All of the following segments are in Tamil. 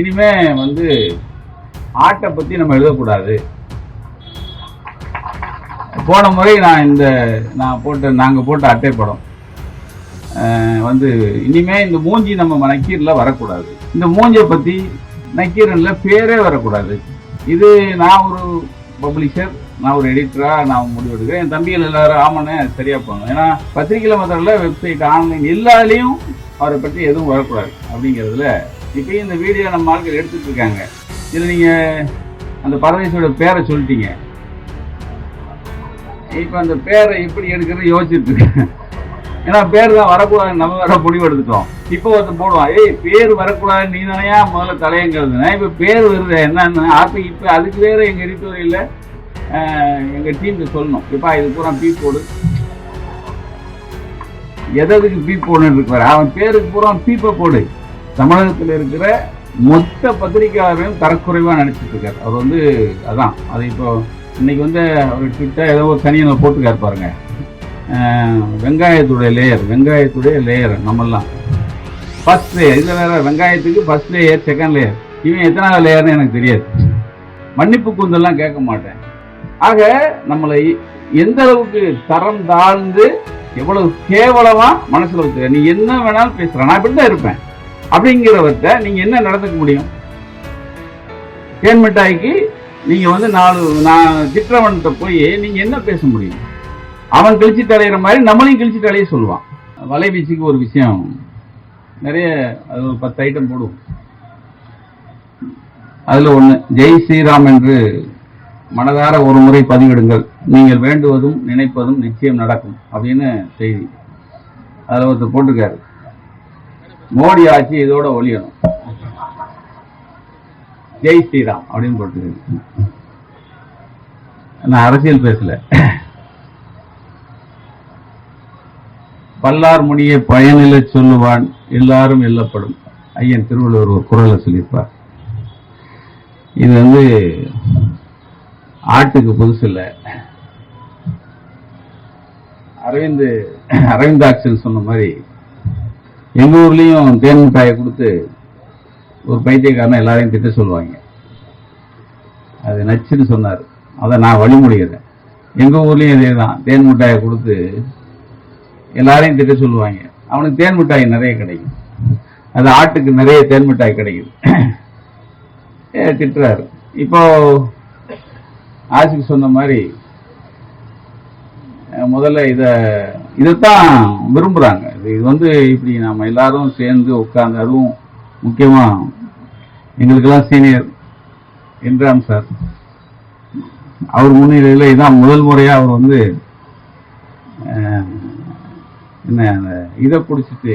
இனிமே வந்து ஆட்டை பத்தி நம்ம எழுதக்கூடாது. போன முறை நான் இந்த நான் போட்ட நாங்க போட்ட அட்டை படம் வந்து இனிமே இந்த மூஞ்சி நம்ம நக்கீரில் வரக்கூடாது. இந்த மூஞ்சை பத்தி நக்கீரனில் பேரே வரக்கூடாது. இது நான் ஒரு பப்ளிஷர் நான் ஒரு எடிட்டராக நான் முடிவெடுக்கிறேன். என் தம்பிகள் எல்லாரும் ஆமாண்ணே சரியாக போகணும். ஏன்னா பத்திரிகையில மாத்திரம் வெப்சைட் ஆன்லைன் எல்லாத்துலேயும் அவரை பற்றி எதுவும் வரக்கூடாது அப்படிங்கிறதுல இப்பயும் இந்த வீடியோ நம்ம ஆட்கள் எடுத்துட்டு இருக்காங்க. இதில் நீங்க அந்த பரதேசோட பேரை சொல்லிட்டீங்க. இப்போ அந்த பேரை எப்படி எடுக்கிறது யோசிச்சுட்டு இருக்கேன். ஏன்னா பேர் தான் வரக்கூடாது நம்ம வேற முடிவு எடுத்துட்டோம் இப்போ ஒருத்தர் போடுவான் ஏய் பேர் வரக்கூடாது நீ தானையா முதல்ல தலையங்கிறதுனா இப்போ பேர் வருது என்னன்னு அப்போ இப்போ அதுக்கு வேற எங்கள் எடிட்டோரியலில் எங்கள் டீமுக்கு சொல்லணும். இப்போ இது பூரா பீ போடு. எதற்கு பீ போடுன்னு இருக்கிற அவன் பேருக்கு பூரா பீப்பை போடு. தமிழகத்தில் இருக்கிற மொத்த பத்திரிகையாளரையும் தரக்குறைவாக நினச்சிட்டு இருக்கார் அவர் வந்து அதான் அது இப்போ இன்னைக்கு வந்து அவர் ட்விட்டர் ஏதோ ஒரு தனியில் போட்டுக்கார் பாருங்க. வெங்காயத்துடைய லேயர் வெங்காயத்துடைய லேயர் நம்மெல்லாம். ஃபர்ஸ்ட் லேயர் இதில் வேற வெங்காயத்துக்கு ஃபர்ஸ்ட் லேயர் செகண்ட் லேயர் இவன் எத்தனாவது லேயர்னு எனக்கு தெரியாது. மன்னிப்பு கூந்தெல்லாம் கேட்க மாட்டேன். ஆக நம்மளை எந்த அளவுக்கு தரம் தாழ்ந்து எவ்வளவு கேவலமா மனசுல வச்சு நீ என்ன வேணாலும் பேசுற நான் இப்படி தான் இருப்பேன். அப்படிங்கிறவர்கிட்ட நீங்க என்ன நடந்துக்க முடியும்? தேன் மிட்டாய்க்கு நீங்க வந்து நாலு நான் சித்திரவன்கிட்ட போய் நீங்க என்ன பேச முடியும்? அவன் கிழிச்சு தலையிற மாதிரி நம்மளையும் கிழிச்சு தலைய சொல்லுவான். வலைவீச்சுக்கு ஒரு விஷயம். நிறைய அது ஒரு பத்து ஐட்டம் போடுவோம். அதுல ஒண்ணு ஜெய் ஸ்ரீராம் என்று மனதார ஒரு முறை பதிவிடுங்கள். நீங்கள் வேண்டுவதும் நினைப்பதும் நிச்சயம் நடக்கும் அப்படின்னு செய்தி. அதில் ஒருத்தர் போட்டிருக்காரு. மோடி ஆட்சி இதோட ஒழியணும். ஜெய் ஸ்ரீராம் அப்படின்னு போட்டிருக்காரு. நான் அரசியல் பேசல. பல்லார் முனியை பயனில சொல்லுவான் எல்லாரும் எல்லப்படும். ஐயன் திருவள்ளுவர் ஒரு குரலை சொல்லியிருப்பார். இது வந்து ஆட்டுக்கு புதுசு இல்லை. அரவிந்த் அரவிந்தாட்சன் சொன்ன மாதிரி எங்க ஊர்லயும் தேன் மிட்டாயை கொடுத்து ஒரு பைத்தியக்காரனை எல்லாரையும் திட்ட சொல்லுவாங்க. அது நச்சுன்னு சொன்னார். அதை நான் வழிமொழிகிறேன் எங்க ஊர்லயும் இதே தான் தேன் மிட்டாயை கொடுத்து எல்லாரையும் திட்ட சொல்லுவாங்க. அவனுக்கு தேன் மிட்டாய் நிறைய கிடைக்கும். அது ஆட்டுக்கு நிறைய தேன் மிட்டாய் கிடைக்குது திட்டுறாரு. இப்போ ஆசிக்கு சொன்ன மாதிரி முதல்ல இதை இதைத்தான் விரும்புகிறாங்க இது வந்து இப்படி நம்ம எல்லாரும் சேர்ந்து உட்கார்ந்து அதுவும் முக்கியமாக எங்களுக்கெல்லாம் சீனியர் என்றான் சார். அவர் முன்னிலையில் இதான் முதல் முறையாக அவர் வந்து என்ன அந்த இதை பிடிச்சிட்டு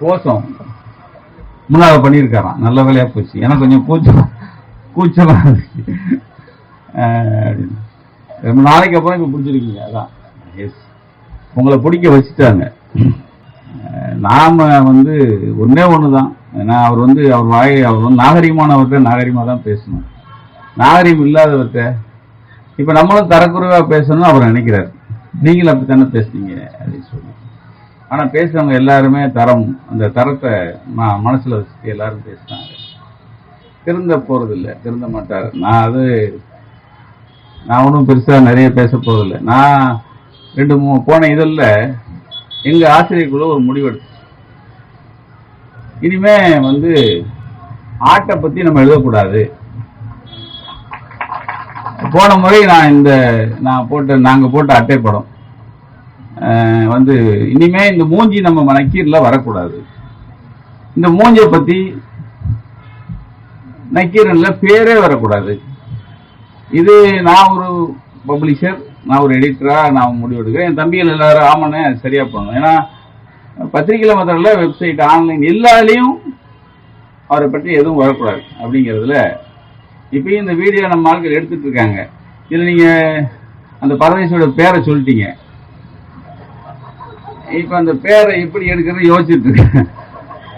கோஷம் முன்னால பண்ணியிருக்காராம். நல்ல வேலையாக போச்சு. எனக்கு கொஞ்சம் கூச்சம் கூச்சமாக இருந்துச்சு ரொம்ப நாளைக்கு அப்புறம் இப்போ பிடிச்சிருக்கீங்க அதான். எஸ் உங்களை பிடிக்க வச்சுட்டாங்க. நாம் வந்து ஒன்றே ஒன்று தான் ஏன்னா அவர் வந்து அவர் வாய் அவர் வந்து நாகரிகமானவர்கிட்ட நாகரிகமாக தான் பேசணும். நாகரிகம் இல்லாதவர்கிட்ட இப்போ நம்மளும் தரக்குறைவாக பேசணும்னு அவர் நினைக்கிறார். நீங்களும் அப்படித்தானே பேசுனீங்க அப்படின்னு சொல்லி ஆனால் பேசுகிறவங்க எல்லாருமே தரம் அந்த தரத்தை ம- மனசில் வச்சுட்டு எல்லாரும் பேசுனாங்க திருந்த போகிறதில்ல திருந்த மாட்டார். நான் அது நான் ஒன்றும் பெருசாக நிறைய பேச போறதில்லை. நான் ரெண்டு மூணு போன இதழில் எங்கள் ஆசிரியருக்குள்ள ஒரு முடிவெடுத்து இனிமே வந்து ஆட்டை பற்றி நம்ம எழுதக்கூடாது. போன முறை நான் இந்த நான் போட்ட நாங்கள் போட்ட அட்டைப்படம் படம் வந்து இனிமே இந்த மூஞ்சி நம்ம நக்கீரில் வரக்கூடாது. இந்த மூஞ்சை பற்றி நக்கீரனில் பேரே வரக்கூடாது. இது நான் ஒரு பப்ளிஷர் நான் ஒரு எடிட்டராக நான் முடிவெடுக்கிறேன். என் தம்பிகள் எல்லாரும் ஆமாண்ணே சரியா போகணும் ஏன்னா பத்திரிகையில் மாத்திரம் வெப்சைட் ஆன்லைன் எல்லாத்துலேயும் அவரை பற்றி எதுவும் வரக்கூடாது அப்படிங்கிறதுல இப்பயும் இந்த வீடியோ நம்ம ஆட்கள் எடுத்துட்டு இருக்காங்க. இதில் நீங்கள் அந்த பரதேசோட பேரை சொல்லிட்டீங்க. இப்போ அந்த பேரை எப்படி எடுக்கிறது யோசிச்சுட்டு இருக்கேன்.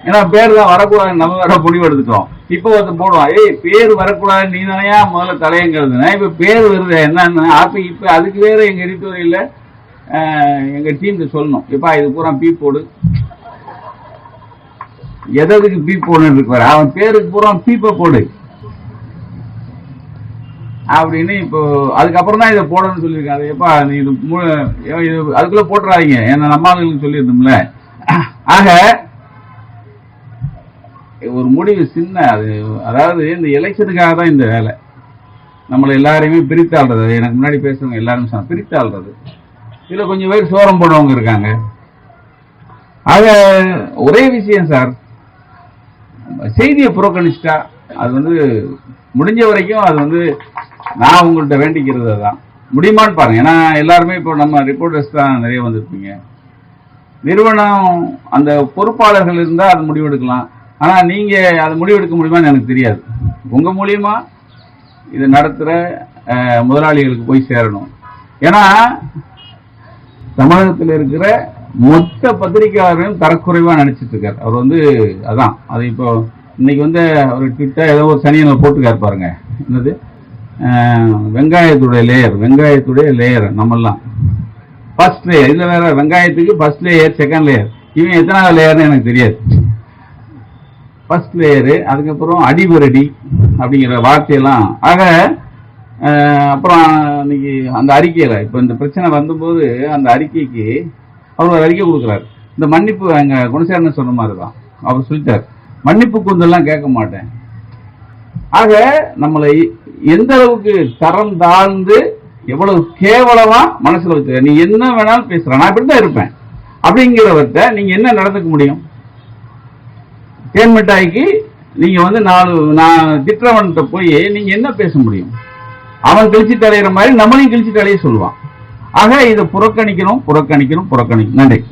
ஏன்னா பேர் தான் வரக்கூடாது நம்ம வேற முடிவு எடுத்துட்டோம் இப்போ ஒருத்தன் போடுவான் ஏய் பேர் வரக்கூடாது நீ தானையா முதல்ல தலையங்கிறது இப்ப பேர் வருது என்னன்னு? அப்ப இப்ப அதுக்கு வேற எங்க எடிட்டோரியல்ல எங்க டீமுக்கு சொல்லணும். எப்பா இது பூரா பீ போடு. எதற்கு பீ போடுன்னு இருப்பார் அவன் பேருக்கு பூரா பீப்பை போடு. அப்படின்னு இப்போ அதுக்கப்புறம் தான் இதை போடணும்னு சொல்லியிருக்காரு எப்பா நீ இது இது அதுக்குள்ள போட்டுறாதீங்க. ஏன்னா நம்ம ஆளுங்களுக்கு சொல்லியிருந்தோம்ல. ஆக ஒரு முடிவு சின்ன அது. அதாவது இந்த எலெக்ஷனுக்காக தான் இந்த வேலை. நம்மளை எல்லாரையுமே பிரித்தாள்றது. எனக்கு முன்னாடி பேசுறவங்க எல்லாரும் சொன்னாங்க, பிரித்தாள்றது. இதில் கொஞ்சம் பேர் சோரம் போடுறவங்க இருக்காங்க. ஆக ஒரே விஷயம் சார். செய்தியை புறக்கணிச்சிட்டா அது வந்து முடிஞ்ச வரைக்கும் அது வந்து நான் உங்கள்கிட்ட வேண்டிக்கிறது தான் முடியுமான்னு பாருங்க. ஏன்னா எல்லாருமே இப்போ நம்ம ரிப்போர்ட்டர்ஸ் தான் நிறைய வந்திருப்பீங்க. நிறுவனம் அந்த பொறுப்பாளர்கள் இருந்தால் அது முடிவெடுக்கலாம். ஆனால் நீங்க அது முடிவெடுக்க முடியுமான்னு எனக்கு தெரியாது. உங்க மூலியமா இதை நடத்துற முதலாளிகளுக்கு போய் சேரணும். ஏன்னா தமிழகத்தில் இருக்கிற மொத்த பத்திரிகையாளரையும் தரக்குறைவா நினைச்சிட்டு இருக்காரு. அவர் வந்து அதான் அது இப்போ இன்னைக்கு வந்து அவர் ட்விட்டர் ஏதோ ஒரு சனியனை போட்டுக்காரு பாருங்க. என்னது? வெங்காயத்துடைய லேயர் வெங்காயத்துடைய லேயர் நம்மெல்லாம். ஃபர்ஸ்ட் லேயர் இதுல வேற வெங்காயத்துக்கு ஃபர்ஸ்ட் லேயர் செகண்ட் லேயர் இவன் எத்தனாவது லேயர்னு எனக்கு தெரியாது. ஃபர்ஸ்ட் லேயரு அதுக்கப்புறம் அடிபரடி அப்படிங்கிற வார்த்தையெல்லாம். ஆக அப்புறம் இன்னைக்கு அந்த அறிக்கையில் இப்போ இந்த பிரச்சனை வந்தபோது அந்த அறிக்கைக்கு அவர் ஒரு அறிக்கை கொடுக்குறாரு. இந்த மன்னிப்பு அங்கே குணசேரன் சொன்ன மாதிரி தான் அவர் சொல்லிட்டார். மன்னிப்பு குந்தெல்லாம் கேட்க மாட்டேன். ஆக நம்மளை எந்த அளவுக்கு தரம் தாழ்ந்து எவ்வளவு கேவலமா மனசுல வச்சு நீ என்ன வேணாலும் பேசுற நான் இப்படி தான் இருப்பேன். அப்படிங்கிறவர்கிட்ட நீங்க என்ன நடந்துக்க முடியும்? தேன் மிட்டாய்க்கு நீங்க வந்து நாலு நான் திட்டவன்கிட்ட போய் நீங்க என்ன பேச முடியும்? அவன் கிழிச்சிட்டு தலையிற மாதிரி நம்மளையும் கிழிச்சிட்டு அலைய சொல்லுவான். ஆக இதை புறக்கணிக்கணும் புறக்கணிக்கணும் புறக்கணிக்கணும். நன்றி.